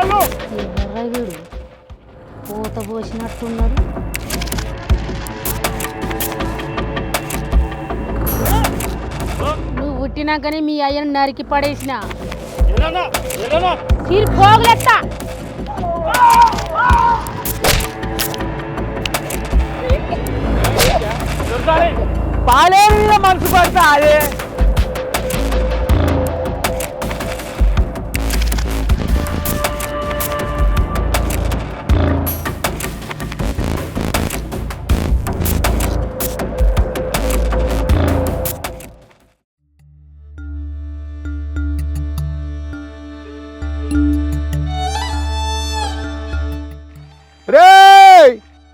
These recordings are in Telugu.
ఎవర్రా వీడు పూత పోసినట్టున్నాడు నువ్వు పుట్టినాకనే మీ అయ్యను నరికి పడేసిన. తీరు పోగులెత్తా. దొరకాలి. పాలే మీద మనసు పడతా అదే.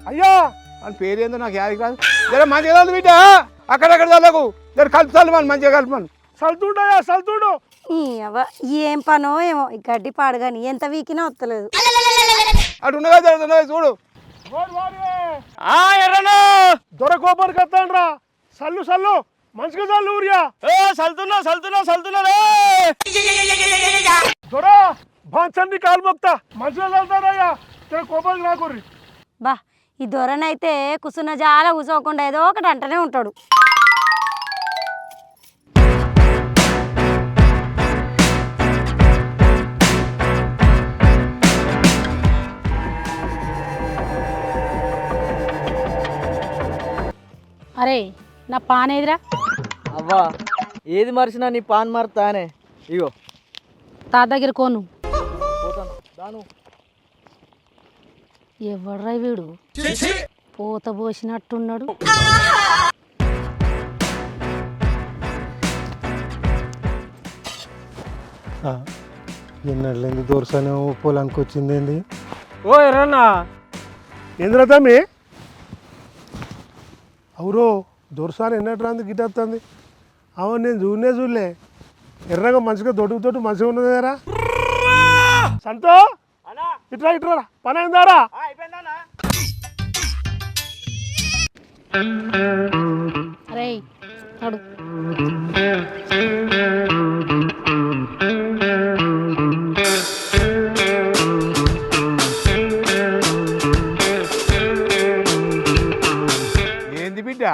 అయ్యా! అని పేరు ఏందో నాకు యాది కాదు జర మంచిగా చదువు బిడ్డ? అక్కడక్కడ చదవకు. జర కలుపుతాను మనం మంచిగా అవ్వ ఏం పనో ఏమో ఈ గడ్డి పాడగాని ఎంత వీకినా వస్తలేదు అటు ఉన్నగా జర ఉన్నగా చూడు. ఆ ఎర్రనా! దొర కోపరికి వస్తాండ్రా. సల్లు సల్లు మంచిగా సల్లు ఊరియా. ఏ సల్తున్నా సల్తున్నా సల్తున్నా దొర బాంచండి కాలు మొక్తా. మంచిగా కోపానికి రాకుర్రి బా ఈ దొరనైతే కుసున్న జాల కూసోకుండా ఏదో ఒకటి అంటనే ఉంటాడు. అరే నా పానేదిరా అవ్వా ఏది మరిచినా నీ పాన్ మారుతానే. ఇగో. తా దగ్గర కోను. పోతాను. దాను. ఎవర్రా వీడు? పూత పోసినట్టున్నాడు. ఎన్నట్లయింది దొరసానే పొలానికి వచ్చింది ఏంది ఓ ఎర్రన్నా ఏంద్రా తమ్మి? అవురో దొరసారి ఎన్నట్టు రాంది గిట్టేస్తుంది అవును నేను చూడనే చూడలే. ఎర్రగా మంచిగా దొడుకు తోటి మంచిగా ఉన్నది కదా సంతో! ఇట్రా ఇట్రా పని అయిందారా అరే నడు ఏంది బిడ్డ?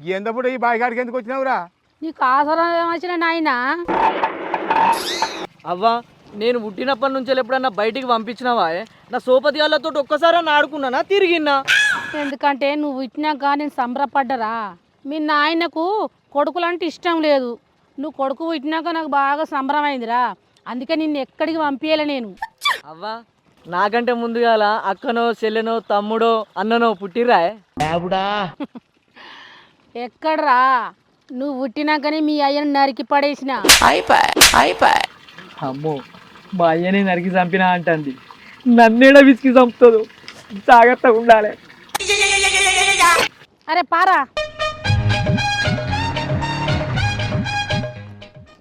ఎందప్పుడు ఈ బాయిగాడికి ఎందుకు వచ్చినావురా? నీకు ఆసరం వచ్చిన నాయనా? అవ్వా నేను పుట్టినప్పటి నుంచి ఎప్పుడన్నా బయటికి పంపించినావా నా సోపతిగాళ్ళతో ఒక్కసారి ఆడుకున్నానా తిరిగిన్నా ఎందుకంటే నువ్వు ఇచ్చినాక నేను సంబరపడ్డరా. మీ నాయనకు కొడుకులంటే ఇష్టం లేదు. నువ్వు కొడుకు పుట్టినాక నాకు బాగా సంబరమైందిరా. అందుకే నిన్ను ఎక్కడికి పంపించాలి నేను. అవ్వా నాకంటే ముందుగాల అక్కనో చెల్లెనో తమ్ముడో అన్ననో పుట్టిరా ఎక్కడ్రా? నువ్వు పుట్టినాకనే మీ అయ్యను నరికి పడేసిన. అమ్మో మా అయ్యని నరికి చంపినా అంటుంది. నన్నేడ విసికి చంపుతుంది జాగ్రత్తగా ఉండాలి. అరే పారా.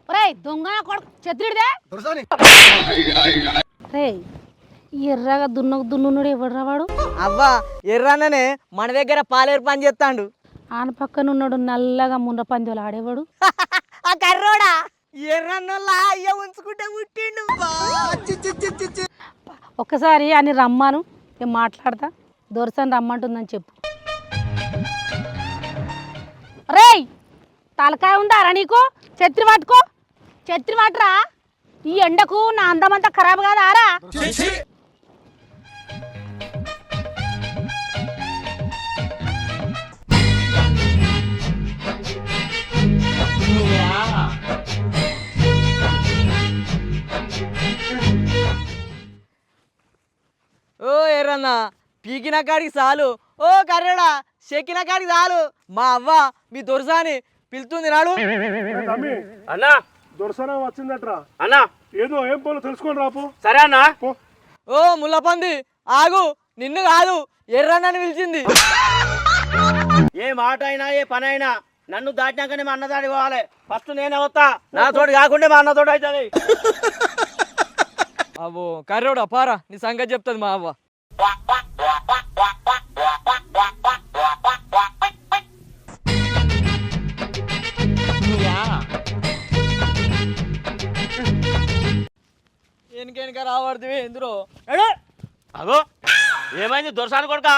ఒరేయ్ దొంగ కొడుకు చెత్రుడిదే రే ఎర్రగా దున్నకు దున్నునుడు ఎవడ్రా వాడు? అవ్వా ఎర్రన్ననే మన దగ్గర పాలేరు పని చేస్తాడు. ఆన పక్కన ఉన్నాడు నల్లగా మున్న పందెలు ఆడేవాడు. ఆ కర్రోడా? ఎర్రన్నోళ్ళ అయ్య ఉంచుకుంటే పుట్టిండు. ఒక్కసారి అని రమ్మాను నేను మాట్లాడతా. దొరసని రమ్మంటుందని చెప్పు. రేయ్ తలకాయ ఉందారా నీకు? ఛత్రి పట్టుకో. ఛత్రి పట్టురా. ఈ ఎండకు నా అందమంతా ఖరాబ్ కాదా ఎర్రన్న పీకిన కాడికి చాలు ఓ కర్రడా చెక్కిన కాడికి చాలు మా అవ్వ మీ దొరసాని పిలుతుంది నాడు అన్నా దొరసనం వచ్చిందట్రా అన్నా ఏదో ఏం పోలో తెలుసుకొని రాపో సరే అన్న పో ఓ ముల్లపంది ఆగు నిన్ను కాదు ఎర్రన్నని పిలిచింది ఏ మాట అయినా ఏ పని అయినా నన్ను దాటినాకనే మా అన్నదాడి పోవాలి ఫస్ట్ నేనే వస్తా నా తోటి కాకుండా మా అన్న తోటి అవుతుంది అవ్వో కర్రోడా పారా నీ సంగతి చెప్తుంది మా అవ్వ అగో ఏమైంది దొరసాని కొడుక?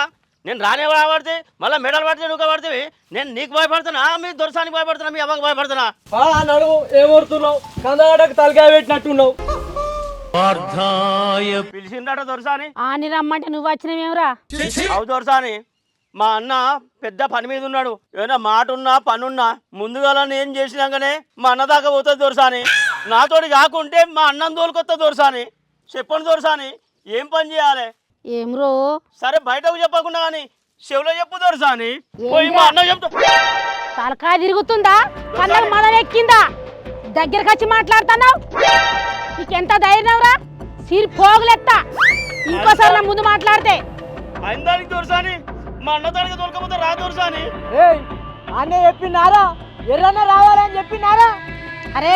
నేను రానే రాబడితే మళ్ళీ మెడల్ పడితే నువ్వు పడితే నేను నీకు భయపడుతున్నా మీ దొరసానికి భయపడుతున్నా మీ అమ్మకి భయపడుతున్నా. ఏమవుతున్నావు కందాడకు తలకాయ పెట్టినట్టున్నావు. పిలిచిందట దొరసాని. ఆని రమ్మంటే నువ్వు వచ్చినవేమరా? అవు దొరసాని మా అన్న పెద్ద పని మీద ఉన్నాడు. ఏదైనా మాట ఉన్నా పని ఉన్నా ముందుగా నేను చేసినాకనే మా అన్న దాకా పోతుంది దొరసాని. నాతోటి కాకుంటే మా అన్నం తోలుకొత్త దొరసాని. చెప్పండి దొరసాని ఏం పని చేయాలి? ఏమ్రో? సరే బయటకు చెప్పకుండా కానీ చెవులో చెప్పు దొరసాని. పోయి మా అన్న చెప్తా. తలకాయ తిరుగుతుందా? ఎక్కిందా దగ్గరకు వచ్చి మాట్లాడుతున్నావు? నీకెంత ధైర్యంరా? సిరి పోగులెత్తా. ఇంకోసారి నా ముందు మాట్లాడితే. అయిందానికి దొరసాని మా అన్న దానికి దొరకపోతే రా దొరసాని ఏయ్ అన్న చెప్పినారా? ఎర్రన్న రావాలని చెప్పినారా? అరే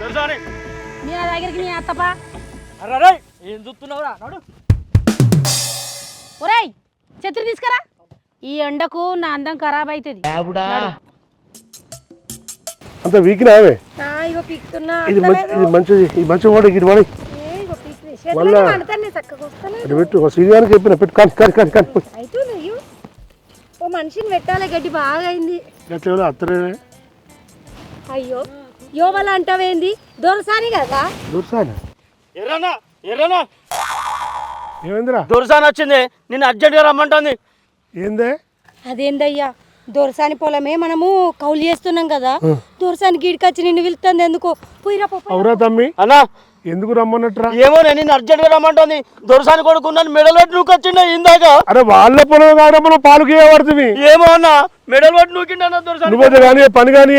దొరసాని నీ నా దగ్గరికి నీ అత్తపా అరే ఏం చూస్తున్నావురా? నడు. ఒరేయ్ ఛత్రి తీసుకురా. ఈ ఎండకు నా అందం ఖరాబ్ అవుతుంది అంత వీకినావే ఇగో పీకుతున్నా ఇది మంచి ఇది మంచిది. ఈ మంచి వాడు ఇది వాడి. ఇగో పీకి మళ్ళా అంటాను చక్కగా వస్తాను అది పెట్టు ఒక సీనియానికి చెప్పిన పెట్టు కానీ కానీ కానీ కానీ. పోయి. అయితే నువ్వు ఓ మనిషిని పెట్టాలి గడ్డి బాగా అయింది ఎట్లా అయ్యో యోవల అంటావేంది? దొరసాని కదా? దొరసాని? ఎర్రనా? ఎర్రనా? ఏమైందిరా? దొరసాని వచ్చింది. నిన్ను అర్జెంట్గా రమ్మంటుంది. ఏందే? అదేందయ్యా? దొరసాని పొలమే మనము కౌలు చేస్తున్నాం కదా. దొరసాని గీడికొచ్చి నిన్ను పిలుస్తుంది ఎందుకో? పోయిరా అవురా తమ్మి. అన్నా. ఎందుకు రమ్మన్నట్రా ఏమో నేను నిన్ను అర్జెంట్గా రమ్మంటుంది. దొరసాని కొడుకున్నాను మెడల్ పట్టి నువ్వు వచ్చిండ ఇందాక. అరే వాళ్ళ పొలం కాడ మనం పాలు గీయబడుతుంది. ఏమో అన్నా మెడల్ పట్టి దొరసాని నువ్వైతే కానీ పని కానీ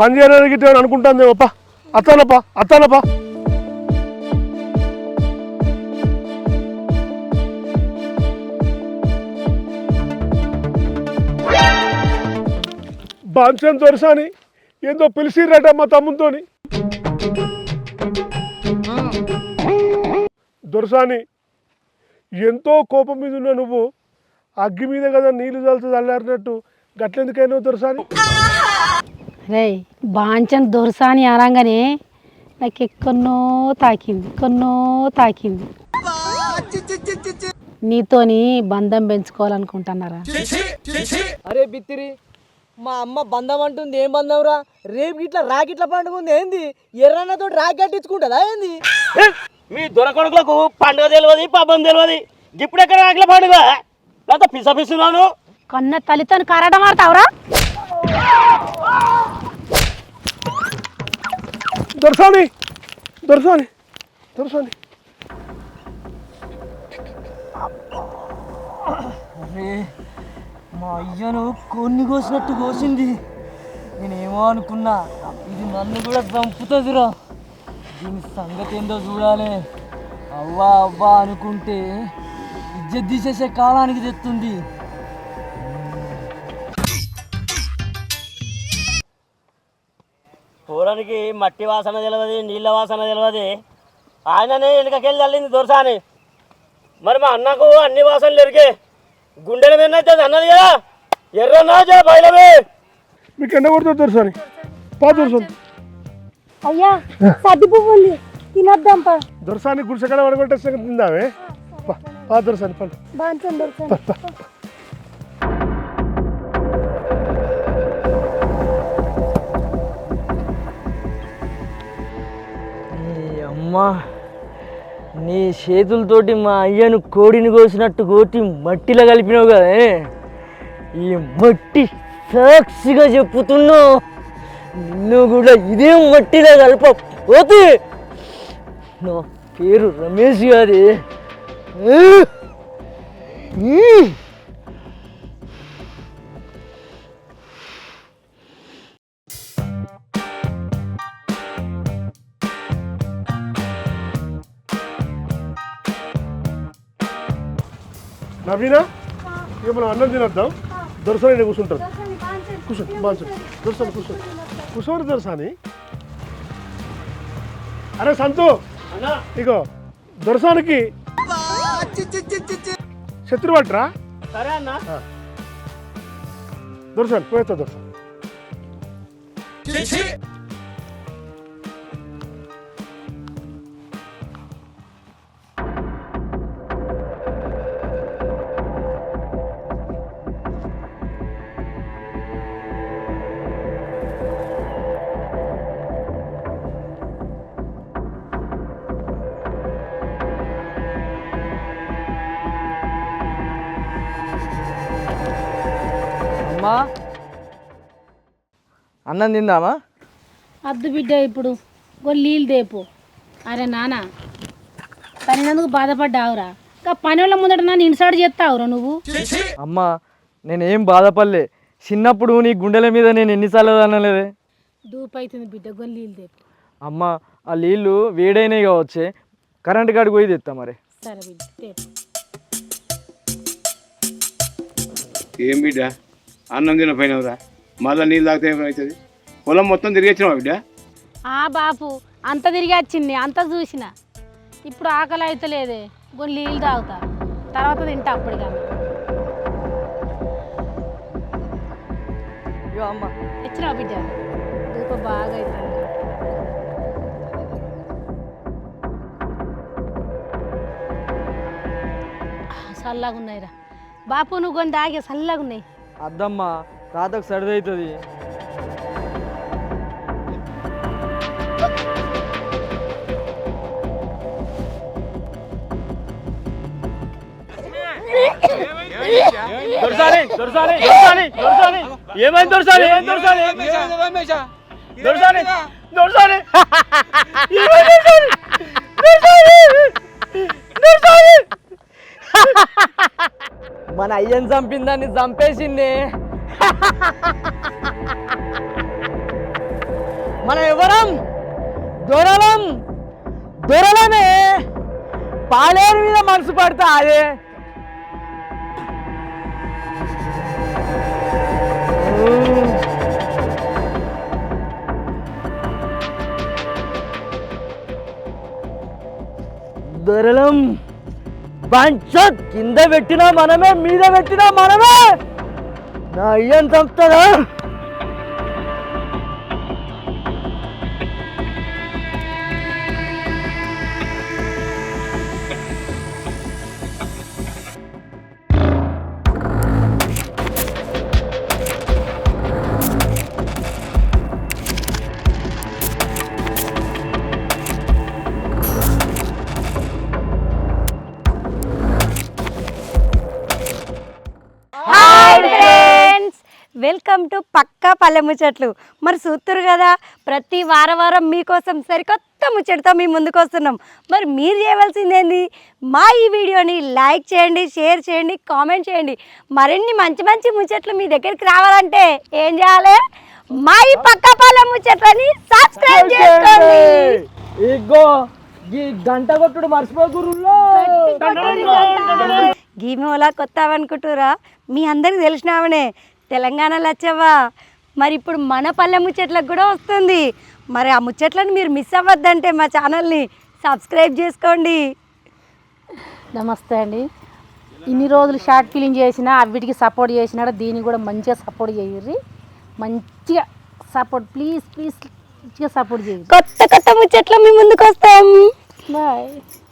పని చేయడానికి అనుకుంటాను అప్ప అత్తానప్పా అత్తానప్పా బాంచన్ దొరసాని. ఏందో పిలిచిర్రట మా తమ్ముతోని దొరసాని ఎంతో కోపం మీద ఉన్న నువ్వు. అగ్గి మీద కదా నీళ్ళు చల్లుతూ చల్లారినట్టు గట్లెందుకైనా దొరసాని? రే బాంచన్ దొరసాని అనగానే నాకు ఎక్కడనో తాకింది ఎక్కడనో తాకింది. నీతోని బంధం పెంచుకోవాలనుకుంటున్నారా? అరే బిత్తిరి మా అమ్మ బంధం అంటుంది ఏం బంధం రా రేపు ఇట్లా రాకిట్ల పండుగ ఉంది ఏంది? ఎర్రన్నతో రాకి కట్టించుకుంటుందా ఏంది? మీ దొరకొడుకులకు పండుగ తెలియదు పబ్బం తెలియదు ఇప్పుడు ఎక్కడ ఆకలి పండుగ? లేకపోతే పిస పిస్తున్నాను కన్న తల్లితో కరడం ఆడతావురా? దొరసాని దొరసాని దొరసాని. అరే మా అయ్యను కొన్ని కోసినట్టు కోసింది. నేనేమో అనుకున్నా ఇది నన్ను కూడా చంపుతుందిరా. దీని సంగతి ఏందో చూడాలి. అవ్వా అవ్వా అనుకుంటే ఇజ్జత్ తీసేసే కాలానికి తెస్తుంది. కూరనికి మట్టి వాసన తెలియదు నీళ్ళ వాసన తెలియదు ఆయననే వెనుకకెళ్ళి తల్లింది దొరసాని. మరి మా అన్నకు అన్ని వాసనలు ఎరిగే గుండెల మీద అయితే అన్నది కదా. ఎర్రన్నా జర బయలమే మీకు ఎండ కొడుతుంది దొరసాని పా దొరసాని. అయ్యా సర్ది పువ్వు ఉంది. తినొద్దాం పా దొరసాని గుడిసెక్కడ పడగొట్టేస్తే తిందామే. పా, పా దొరసాని పండు బాగుంటుంది దొరసాని. నీ అమ్మా. నీ చేతులతోటి మా అయ్యను కోడిని కోసినట్టు కోటి మట్టిలో కలిపినావు కదా ఈ మట్టి సాక్షిగా చెప్పుతున్నావు నువ్వు కూడా ఇదే మట్టిలో కలపపోతే నా పేరు రమేష్ గారి. నవీనా? ఇక మనం అన్నం తినొద్దాం. దొరసాని కూర్చుంటాం కూర్చో బాగా దొరసాని కూర్చో. కూర్చోరు దొరసాని. అరే సంతు. ఇగో దొరసానికి శత్రు అన్న. దొరసాని పోయేస్తా దొరసాని. అమ్మా అన్నం తిందామా? అద్దు బిడ్డ ఇప్పుడు. నీళ్ళు దేపు అరే నాన్న పనినందుకు బాధపడ్డావురా. ఇంకా పని వాళ్ళ ముందట నన్ను ఇన్సర్ట్ చేస్తావురా నువ్వు? అమ్మా నేనేం బాధపడలే. చిన్నప్పుడు నీ గుండెల మీద నేను ఎన్నిసార్లు అనలేదే. దూపు అవుతుంది బిడ్డ నీళ్ళు దేపు అమ్మ ఆ నీళ్ళు వేడైనవి కావచ్చే. కరెంట్ కాడికి పోయి తెస్తా మరి. సరే బిడ్డ ఏం బిడ్డ? అన్నం తిన పోయినవురా మళ్ళీ నీళ్ళు తాగితే ఏమవుతుంది పొలం మొత్తం తిరిగి వచ్చినావా బిడ్డ? ఆ బాపు అంత తిరిగి వచ్చింది అంత చూసిన. ఇప్పుడు ఆకలి అయితే లేదే కొన్ని నీళ్ళు తాగుతా. తర్వాత తింటా అప్పటికన్నా ఇగో అమ్మ. బిడ్డ? దూప బాగా అవుతుంది చల్లగా ఉన్నాయిరా బాపు నువ్వు కొన్ని తాగే చల్లగా ఉన్నాయి అద్దమ్మ తాతకు సర్ది అవుతుంది దొరసాని దొరసాని దొరసాని. దొరసాని? ఏమైంది మన అయ్యని చంపిందాన్ని చంపేసింది. మన ఎవరం? దొరలం. దొరలమే. పాలేరు మీద మనసు పడతా అదే. దొరలం. పంచ కింద పెట్టినా మనమే మీద పెట్టినా మనమే! నా అయ్యని చంపుతారా వెల్కమ్ టు పక్కా పల్లె ముచ్చట్లు. మరి చూస్తురు కదా ప్రతి వార వారం మీకోసం సరికొత్త ముచ్చటతో మీ ముందుకు వస్తున్నాం. మరి మీరు చేయవలసింది ఏంది మా ఈ వీడియోని లైక్ చేయండి షేర్ చేయండి కామెంట్ చేయండి. మరిన్ని మంచి మంచి ముచ్చట్లు మీ దగ్గరికి రావాలంటే ఏం చేయాలి? మా ఈ పక్కా పల్లె ముచ్చట్లని సబ్స్క్రైబ్ చేసుకోండి. ఇగో ఈ గంట కొట్టుడు మర్చిపోకుర్రుల్లో గీమోలా కొత్త అనుకుంటురా మీ అందరికి తెలిసినామనే తెలంగాణలో వచ్చావా? మరి ఇప్పుడు మన పల్లె ముచ్చట్లకు కూడా వస్తుంది. మరి ఆ ముచ్చట్లను మీరు మిస్ అవ్వద్దంటే మా ఛానల్ని సబ్స్క్రైబ్ చేసుకోండి. నమస్తే అండి. ఇన్ని రోజులు షార్ట్ ఫిలిం చేసిన వీటికి సపోర్ట్ చేసినాడు దీనికి కూడా మంచిగా సపోర్ట్ చేయర్రి మంచిగా సపోర్ట్ ప్లీజ్ ప్లీజ్ మంచిగా సపోర్ట్ చేయండి. కొత్త కొత్త ముచ్చట్లు మీ ముందుకు వస్తాం బాయ్